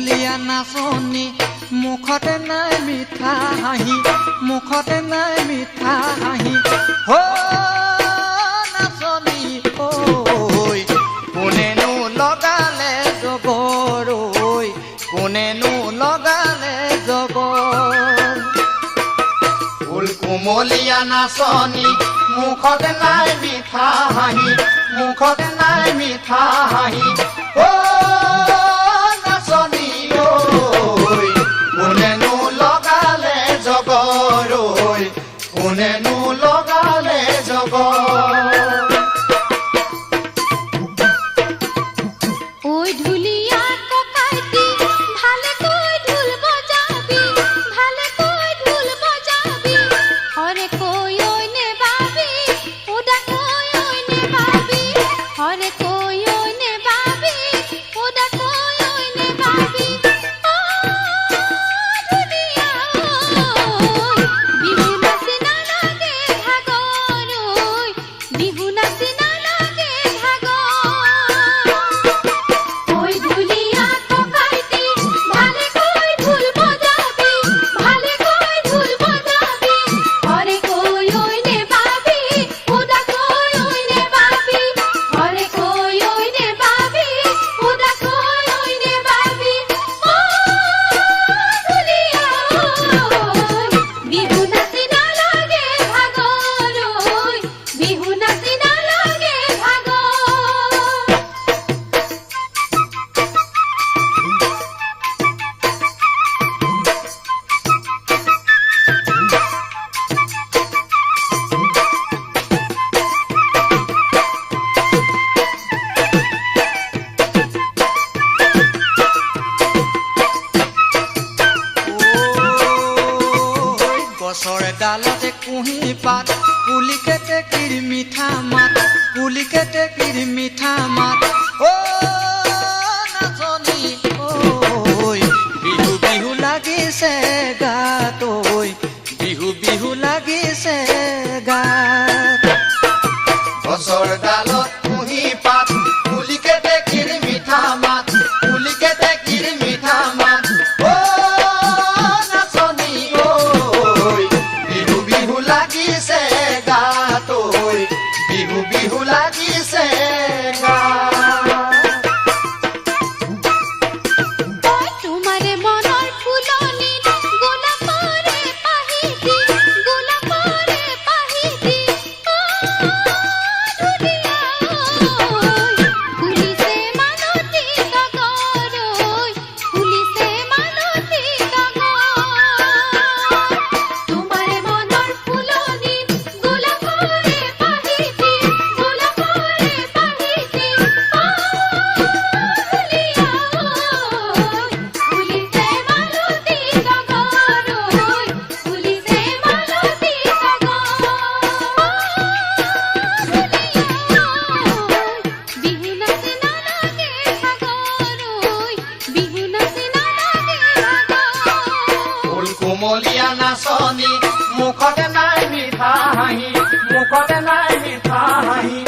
ঢুলীয়া নাচনী মুখতে নাই মিঠা হাঁহি, মুখতে নাই মিঠা হাঁহি। হো নাচনী কোনেনো লগালে জগৰ কোনেনো লগালে জগৰ ফুল কোমলীয়া নাচনী মুখতে নাই মিঠা হাঁহি, মুখতে নাই মিঠা হাঁহি। নরই কোনে নু লগা ডালতে কুহি পাত, পুলি কেটে কির মিঠা মাত, পুলি কেটে কির মিঠা মাত। ও নাচনী ঐ বিহু বিহু লাগিছে গাত। কুমলীয়া নাচনী মুখতে নাই মিঠা হাঁহি মুখতে নাই মিঠা হাঁহি